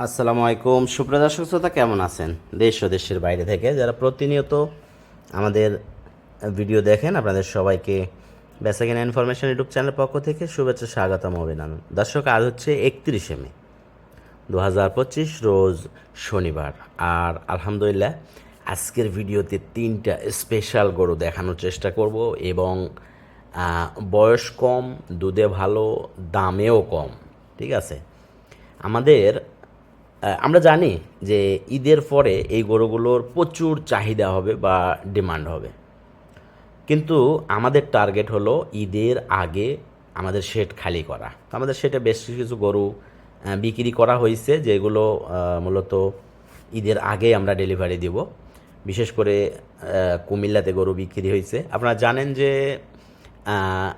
আসসালামু আলাইকুম। সুপ্রদর্শক শ্রোতা, কেমন আছেন? দেশ ও দেশের বাইরে থেকে যারা প্রতিনিয়ত আমাদের ভিডিও দেখেন, আপনাদের সবাইকে বেসাকিনা ইনফরমেশন ইউটিউব চ্যানেলের পক্ষ থেকে শুভেচ্ছা, স্বাগতম, অভিনন্দন। দর্শক, আজ হচ্ছে একত্রিশে মে দু হাজার পঁচিশ, রোজ শনিবার। আর আলহামদুলিল্লাহ, আজকের ভিডিওতে তিনটা স্পেশাল গরু দেখানোর চেষ্টা করব এবং বয়স কম, দুধে ভালো, দামেও কম, ঠিক আছে? আমাদের আমরা জানি যে ঈদের পরে এই গরুগুলোর প্রচুর চাহিদা হবে বা ডিমান্ড হবে। কিন্তু আমাদের টার্গেট হলো ঈদের আগে আমাদের শেড খালি করা। আমাদের সেটে বেশ কিছু গরু বিক্রি করা হয়েছে যেগুলো মূলত ঈদের আগে আমরা ডেলিভারি দিব। বিশেষ করে কুমিল্লাতে গরু বিক্রি হয়েছে। আপনারা জানেন যে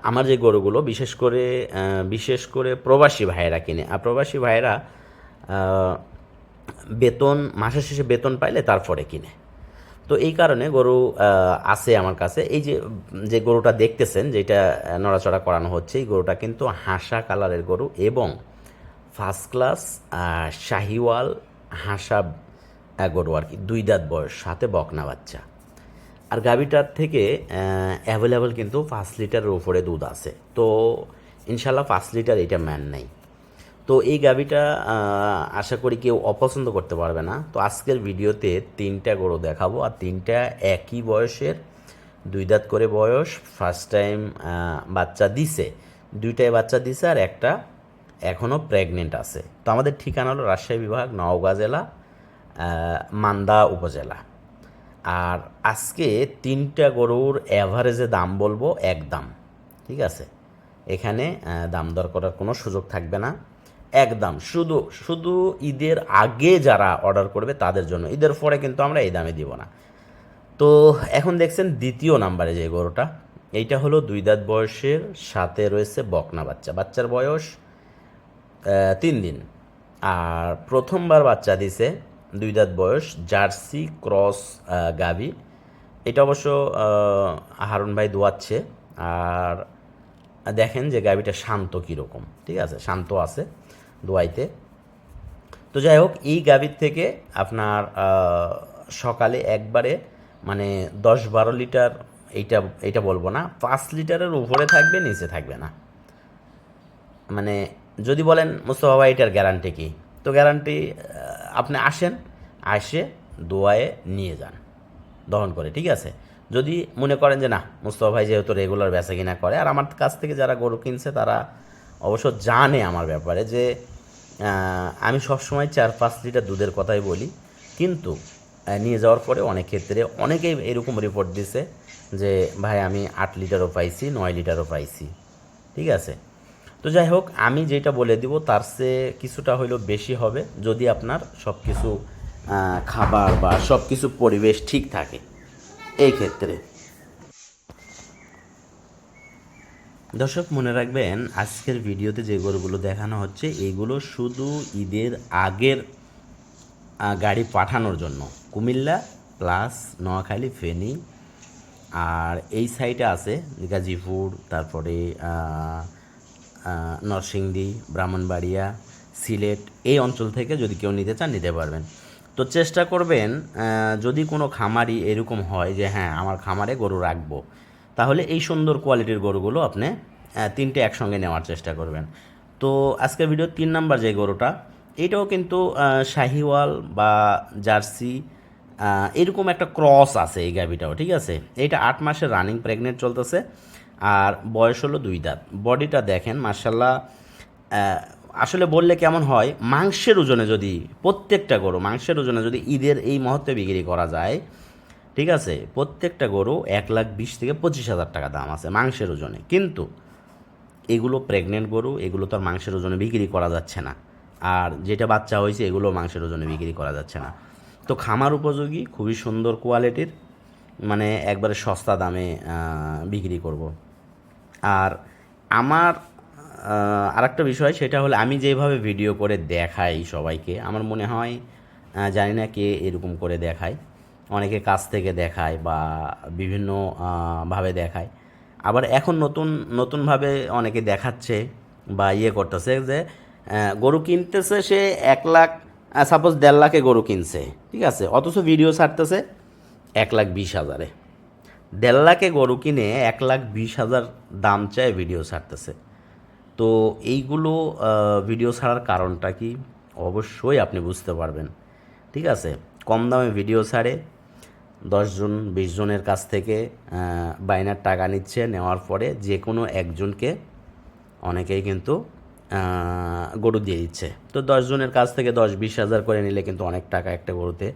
আমার যে গরুগুলো, বিশেষ করে বিশেষ করে প্রবাসী ভাইয়েরা কিনে। আর প্রবাসী ভাইয়েরা বেতন, মাসের শেষে বেতন পাইলে তারপরে কিনে। তো এই কারণে গরু আছে আমার কাছে। এই যে যে গরুটা দেখতেছেন যেটা নড়াচড়া করানো হচ্ছে, এই গরুটা কিন্তু হাসা কালারের গরু এবং ফার্স্ট ক্লাস শাহিওয়াল হাসা গরু আর কি। দুই দাঁত বয়স, সাথে বকনা বাচ্চা। আর গাভিটার থেকে অ্যাভেলেবল কিন্তু পাঁচ লিটারের উপরে দুধ আছে। তো ইনশাল্লাহ পাঁচ লিটার এটা ম্যান নেই। তো এই গাভিটা আশা করি কেউ অপছন্দ করতে পারবে না। তো আজকের ভিডিওতে তিনটা গরু দেখাবো, আর তিনটা একই বয়সের, দুই দাঁত করে বয়স ফার্স্ট টাইম বাচ্চা দিছে। দুইটাই বাচ্চা দিছে আর একটা এখনও প্রেগনেন্ট আছে। তো আমাদের ঠিকানা হলো রাজশাহী বিভাগ, নওগাঁ জেলা মান্দা উপজেলা। আর আজকে তিনটা গরুর অ্যাভারেজে দাম বলব এক দাম ঠিক আছে? এখানে দাম দর করার কোনো সুযোগ থাকবে না। একদম। শুধু শুধু ঈদের আগে যারা অর্ডার করবে তাদের জন্য। ঈদের পরে কিন্তু আমরা এই দামে দিব না। তো এখন দেখছেন দ্বিতীয় নাম্বারে যে গরুটা, এইটা হলো দুই দাঁত বয়সের, সাথে রয়েছে বকনা বাচ্চা। বাচ্চার বয়স তিন দিন। আর প্রথমবার বাচ্চা দিছে দুই দাঁত বয়স, জার্সি, ক্রস গাভী। এটা অবশ্য হারুন ভাই দোয়াচ্ছে। আর দেখেন যে গাভীটা শান্ত কীরকম। ঠিক আছে? শান্ত আছে। দোয়াইতে। তো যাই হোক, এই গাভীর থেকে আপনার সকালে একবারে মানে দশ বারো লিটার, এইটা এইটা বলব না, পাঁচ লিটারের উপরে থাকবে, নিচে থাকবে না। মানে যদি বলেন, মুস্তফা ভাই, এটার গ্যারান্টি কী? তো গ্যারান্টি আপনি আসেন, আসে দোয়ায়ে নিয়ে যান, দহন করে, ঠিক আছে? যদি মনে করেন যে না, মুস্তফা ভাই যেহেতু রেগুলার বেচা কিনা করে, আর আমার কাছ থেকে যারা গরু কিনছে, তারা অবশ্য জানে আমার ব্যাপারে যে আমি সবসময় চার পাঁচ লিটার দুধের কথাই বলি। কিন্তু নিয়ে যাওয়ার পরে অনেক ক্ষেত্রে অনেকেই এরকম রিপোর্ট দিছে যে, ভাই, আমি আট লিটারও পাইছি, নয় লিটারও পাইছি। ঠিক আছে? তো যাই হোক, আমি যেটা বলে দিব, তার চেয়ে কিছুটা হইলেও বেশি হবে যদি আপনার সব কিছু খাবার বা সব কিছু পরিবেশ ঠিক থাকে। এই ক্ষেত্রে। দর্শক, মনে রাখবেন আজকের ভিডিওতে যে গরুগুলো দেখানো হচ্ছে এইগুলো শুধু ঈদের আগের গাড়ি পাঠানোর জন্য। কুমিল্লা প্লাস নোয়াখালী, ফেনী, আর এই সাইডে আছে গাজীপুর, তারপরে নরসিংদী, ব্রাহ্মণবাড়িয়া, সিলেট, এই অঞ্চল থেকে যদি কেউ নিতে চান, নিতে পারবেন। তো চেষ্টা করবেন যদি কোনো খামারি এরকম হয় যে হ্যাঁ আমার খামারে গরু রাখব। তাহলে এই সুন্দর কোয়ালিটির গরুগুলো আপনি তিনটে একসঙ্গে নেওয়ার চেষ্টা করবেন। তো আজকের ভিডিও তিন নাম্বার যে গরুটা, এটাও কিন্তু শাহিওয়াল বা জার্সি এরকম একটা ক্রস আছে এই গাভিটাও, ঠিক আছে? এইটা আট মাসের রানিং প্রেগনেন্ট চলতেছে, আর বয়স হলো দুই দাঁত। বডিটা দেখেন মার্শাল্লাহ আসলে বললে কেমন হয়, মাংসের ওজনে যদি, প্রত্যেকটা গরু মাংসের ওজনে যদি ঈদের এই মুহূর্তে বিক্রি করা যায় ঠিক আছে? প্রত্যেকটা গরু এক লাখ বিশ থেকে পঁচিশ হাজার টাকা দাম আছে মাংসের ওজনে। কিন্তু এগুলো প্রেগনেন্ট গরু, এগুলো তো আর মাংসের ওজনে বিক্রি করা যাচ্ছে না। আর যেটা বাচ্চা হয়েছে, এগুলো মাংসের ওজনে বিক্রি করা যাচ্ছে না। তো খামার উপযোগী, খুবই সুন্দর কোয়ালিটির মানে একবারে সস্তা দামে বিক্রি করব। আর আমার আর একটা বিষয় সেটা হলো আমি যেভাবে ভিডিও করে দেখাই সবাইকে, আমার মনে হয় জানি না কে এরকম করে দেখায়। অনেকে কাছ থেকে দেখায় বা বিভিন্ন আহ, ভাবে দেখায়। আবার এখন নতুন নতুনভাবে অনেকে দেখাচ্ছে বা ইয়ে করতেছে যে গরু কিনতেছে সে এক লাখ সাপোজ দেড় লাখে গরু কিনছে ঠিক আছে? অথচ ভিডিও ছাড়তেছে এক লাখ বিশ হাজারে। দেড় লাখে গরু কিনে এক লাখ বিশ হাজার দাম চায় ভিডিও ছাড়তেছে। তো এইগুলো ভিডিও ছাড়ার কারণটা কি? অবশ্যই আপনি বুঝতে পারবেন ঠিক আছে? কম দামে ভিডিও ছাড়ে দশজন বিশ জনের কাছ থেকে বাইনার টাকা নিচ্ছে, নেওয়ার পরে যে কোনো একজনকে অনেকেই কিন্তু গরু দিয়ে দিচ্ছে। তো দশ জনের কাছ থেকে দশ, বিশ হাজার করে নিলে কিন্তু অনেক টাকা একটা গরুতে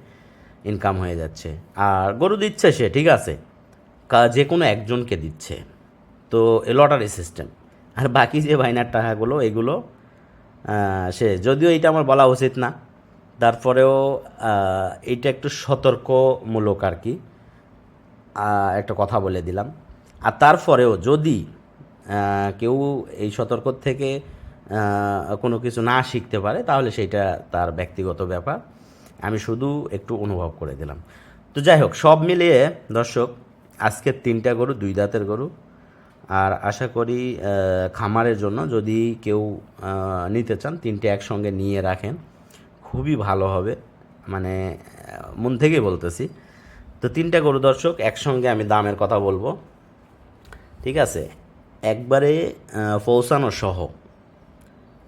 ইনকাম হয়ে যাচ্ছে। আর গরু দিচ্ছে সে, ঠিক আছে? যে কোনো একজনকে দিচ্ছে। তো এ লটারি সিস্টেম আর বাকি যে বাইনার টাকাগুলো, এগুলো সে, যদিও এটা আমার বলা উচিত না তারপরেও এইটা একটু সতর্কমূলক আর কি। একটা কথা বলে দিলাম। আর তারপরেও যদি কেউ এই সতর্ক থেকে কোনো কিছু না শিখতে পারে, তাহলে সেটা তার ব্যক্তিগত ব্যাপার। আমি শুধু একটু অনুভব করে দিলাম। তো যাই হোক, সব মিলিয়ে দর্শক, আজকের তিনটা গরু, দুই দাঁতের গরু। আর আশা করি খামারের জন্য যদি কেউ নিতে চান, তিনটে একসঙ্গে নিয়ে রাখেন। খুবই ভালো হবে। মানে মন থেকেই বলতেছি। তো তিনটা গরু দর্শক, একসঙ্গে আমি দামের কথা বলব। ঠিক আছে? একবারে পৌঁছানো সহ।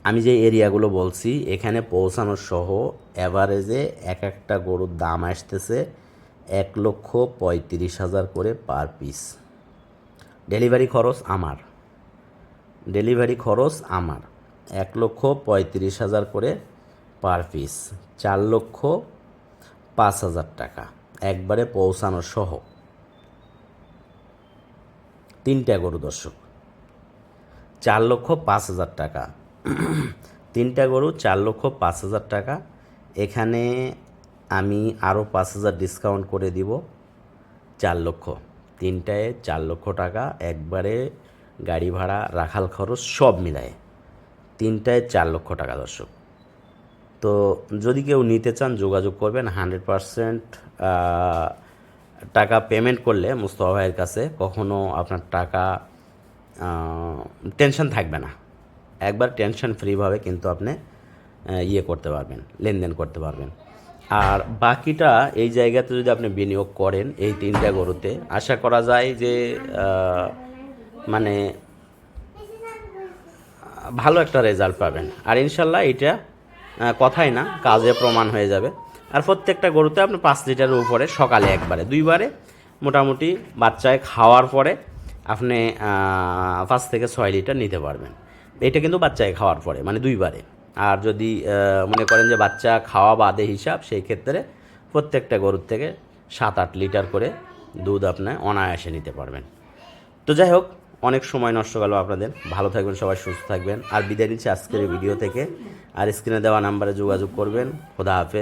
আমি যে এরিয়াগুলো বলছি, এখানে পৌঁছানো সহ অ্যাভারেজে এক একটা গরুর দাম আসতেছে এক লক্ষ পঁয়ত্রিশ হাজার করে পার পিস ডেলিভারি খরচ আমার। ডেলিভারি খরচ আমার। এক লক্ষ পঁয়ত্রিশ হাজার করে পার পিস, চার লক্ষ পাঁচ হাজার টাকা। একবারে পৌঁছানো সহ। তিনটা গরু দর্শক, চার লক্ষ পাঁচ হাজার টাকা। তিনটা গরু, চার লক্ষ পাঁচ হাজার টাকা। এখানে আমি আরও পাঁচ হাজার ডিসকাউন্ট করে দিব। চার লক্ষ, তিনটায় চার লক্ষ টাকা। একবারে গাড়ি ভাড়া, রাখাল খরচ সব মিলায়ে। তিনটায় চার লক্ষ টাকা দর্শক। তো যদি কেউ নিতে চান, যোগাযোগ করবেন হান্ড্রেড পারসেন্ট টাকা পেমেন্ট করলে মুস্তফা ভাইয়ের কাছে কখনো আপনার টাকা টেনশন থাকবে না। একবার টেনশন ফ্রিভাবে কিন্তু আপনি ইয়ে করতে পারবেন, লেনদেন করতে পারবেন। আর বাকিটা এই জায়গাতে যদি আপনি বিনিয়োগ করেন, এই তিনটা গরুতে আশা করা যায় যে মানে ভালো একটা রেজাল্ট পাবেন। আর ইনশাল্লাহ এটা কথাই না, কাজে প্রমাণ হয়ে যাবে। আর প্রত্যেকটা গরুতে আপনি পাঁচ লিটারের উপরে সকালে একবারে, দুইবারে মোটামুটি বাচ্চায় খাওয়ার পরে আপনি পাঁচ থেকে ছয় লিটার নিতে পারবেন। এটা কিন্তু বাচ্চায় খাওয়ার পরে মানে দুইবারে। আর যদি মনে করেন যে বাচ্চা খাওয়া বাদে হিসাব, সেই ক্ষেত্রে প্রত্যেকটা গরুর থেকে সাত আট লিটার করে দুধ আপনি অনায়াসে নিতে পারবেন। তো যাই হোক অনেক সময় নষ্ট গেল আপনাদের। ভালো থাকবেন, সবাই সুস্থ থাকবেন। আর বিদায় নিচ্ছি আজকের ভিডিও থেকে। আর স্ক্রিনে দেওয়া নাম্বারে যোগাযোগ করবেন। খোদা হাফেজ।